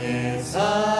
Zwycięzca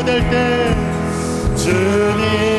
기도될 때 주님.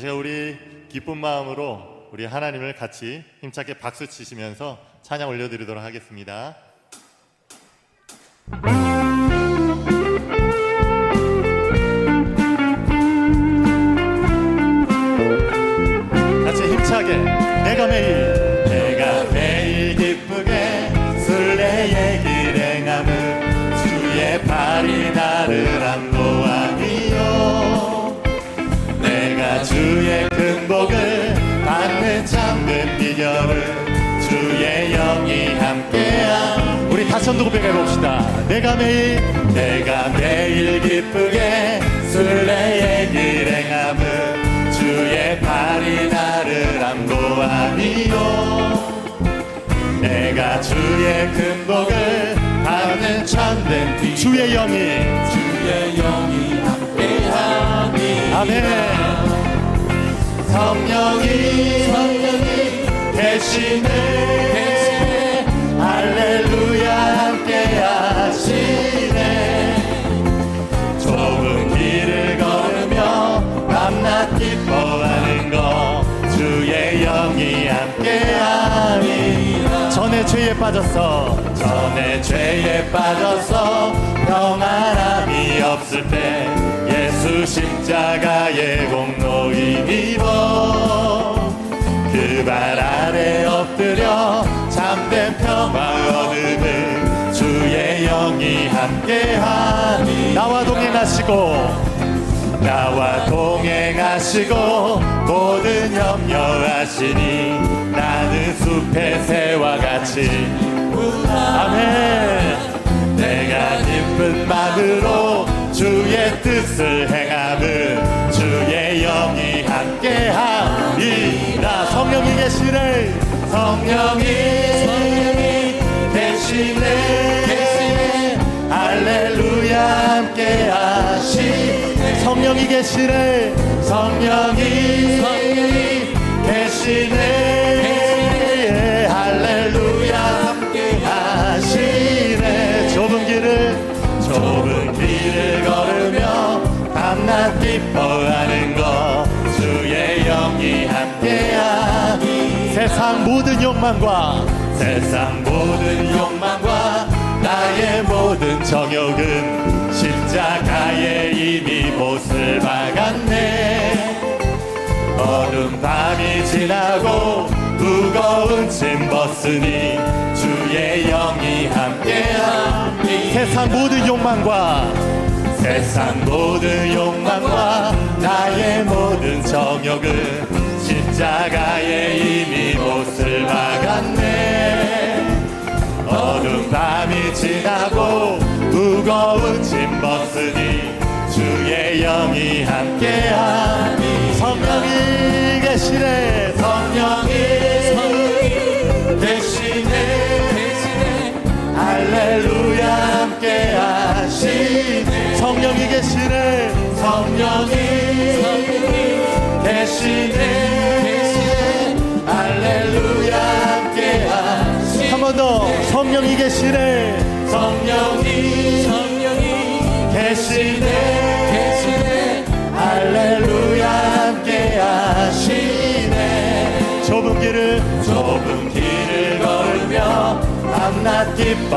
제가 우리 기쁜 마음으로 우리 하나님을 같이 힘차게 박수 치시면서 찬양 올려드리도록 하겠습니다. 같이 힘차게 내가 매일 시절은 주의 영이 함께한 우리 다시 한번 고백해 봅시다. 내가 매일 내가 매일 기쁘게 순례의 길 행함은 주의 발이 나를 안보하니요. 내가 주의 큰 복을 받는 참된 뒤 주의 영이 주의 영이 함께하니. 아멘. 성령이 대신에 할렐루야 함께 하시네. 좁은 길을 걸으며 밤낮 기뻐하는 것 주의 영이 함께 하니 전에 죄에 빠졌어 전에 죄에 빠졌어 평안함이 없을 때 예수 십자가의 공로 힘입어 그발 아래 엎드려 참된 평화 얻음을 주의 영이 함께하니. 나와 동행하시고 나와 동행하시고 모든 염려하시니 나는 숲의 새와 같이 아멘. 내가 기쁜 마음으로 주의 뜻을 행함은 주의 영이 함께하리라 성령이 계시네. 성령이 계시네. 할렐루야 함께 하시네. 성령이 계시네. 성령이 계시네 세상 모든 욕망과 세상 모든 욕망과 나의 모든 정욕은 십자가에 이미 못을 박았네. 어둠 밤이 지나고 무거운 짐 벗으니 주의 영이 함께하니 세상 모든 욕망과 세상 모든 욕망과 나의 모든 정욕은 십자가에 이미 못을 박았네. 어둠 밤이 지나고 무거운 짐 벗으니 주의 영이 함께하니. 성령이 계시네 성령이. 계시네 할렐루야 함께하시네. 성령이 계시네 성령이 계시네 성령이 계시네. 성령이 계시네. 할렐루야 함께 하시네. 좁은 길을 좁은 길을 걸으며 밤낮 기뻐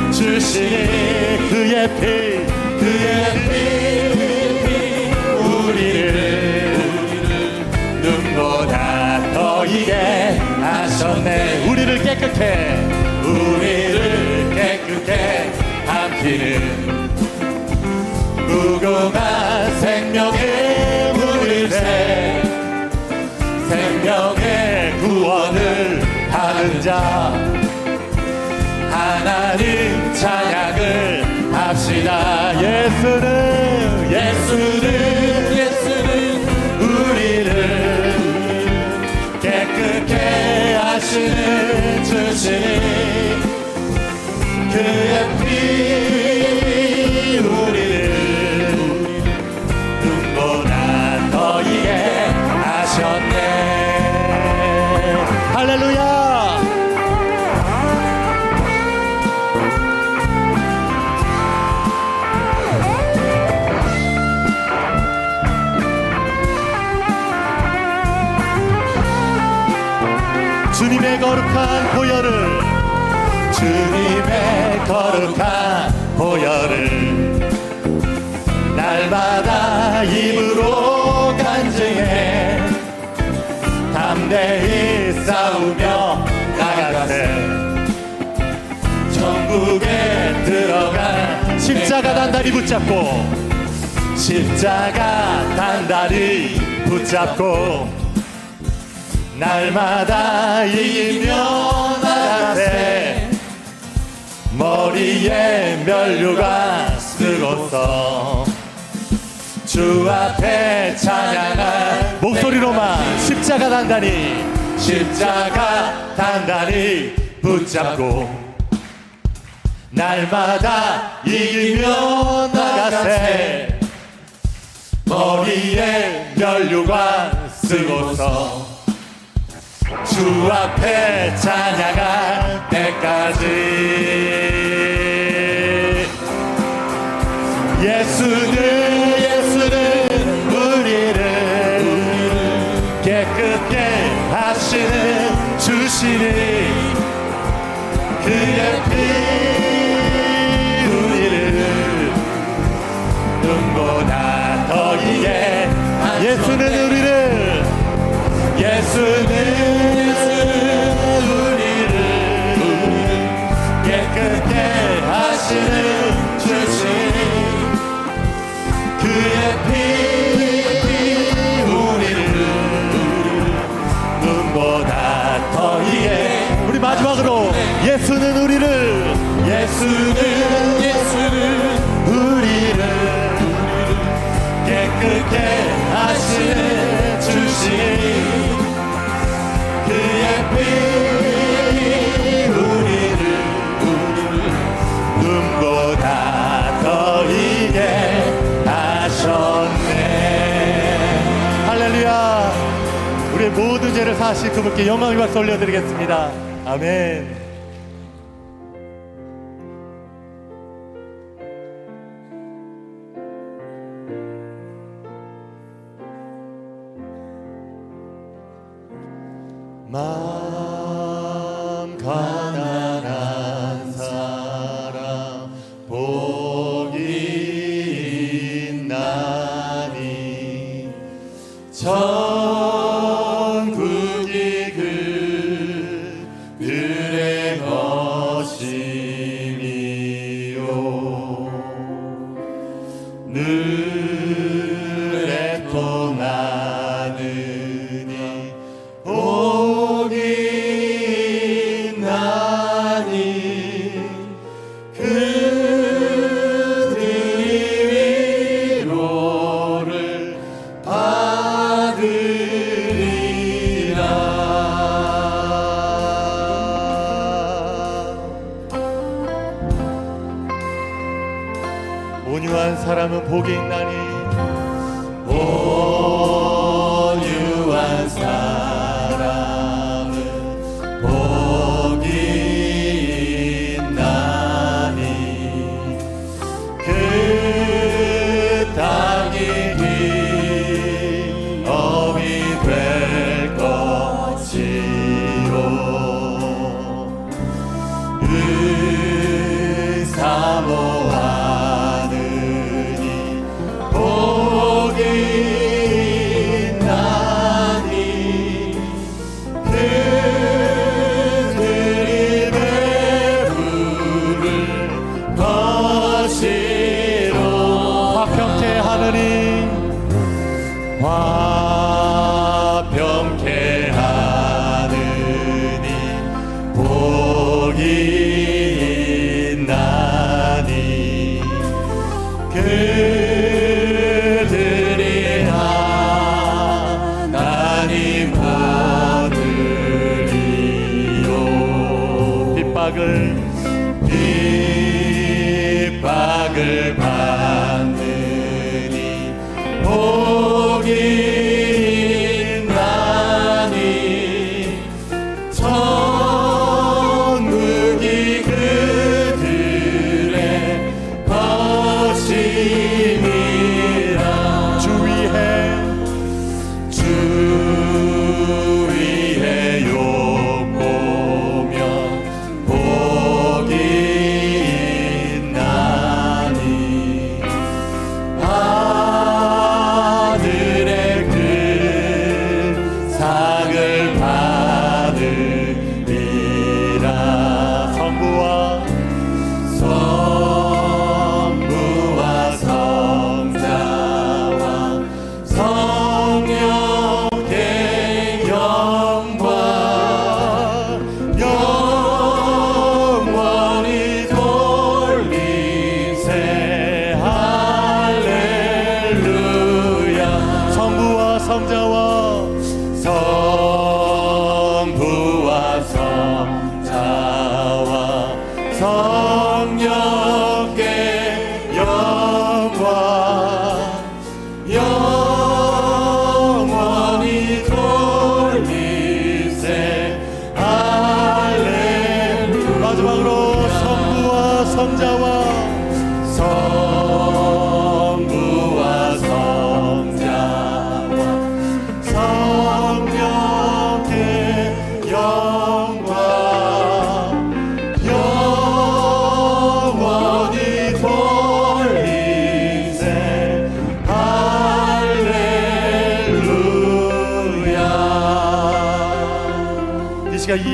주시니 그의 피 그의 피 우리를 눈보다 더 이게 하셨네. 우리를 깨끗해. 우리 예 단단히 붙잡고 십자가 단단히 붙잡고 날마다 이기며 나가세 머리에 면류관 쓰고서 주 앞에 찬양할 목소리로만 십자가 단단히 십자가 단단히 붙잡고 날마다 이기며 나가세. 머리에 면류관 쓰고서 주 앞에 찬양할 때까지. 예수는 예수는 우리를 깨끗게 하시는 주시니 예수는 우리를 예수는 예수를 우리를 깨끗게 하시는 주신 그의 피 우리를 눈보다 더 이게 하셨네. 할렐루야. 우리의 모든 죄를 사실 그분께 영광의 박수 올려드리겠습니다. 아멘 들의 것이 온유한 사람은 복이 있나니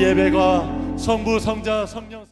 예배가 성부 성자 성령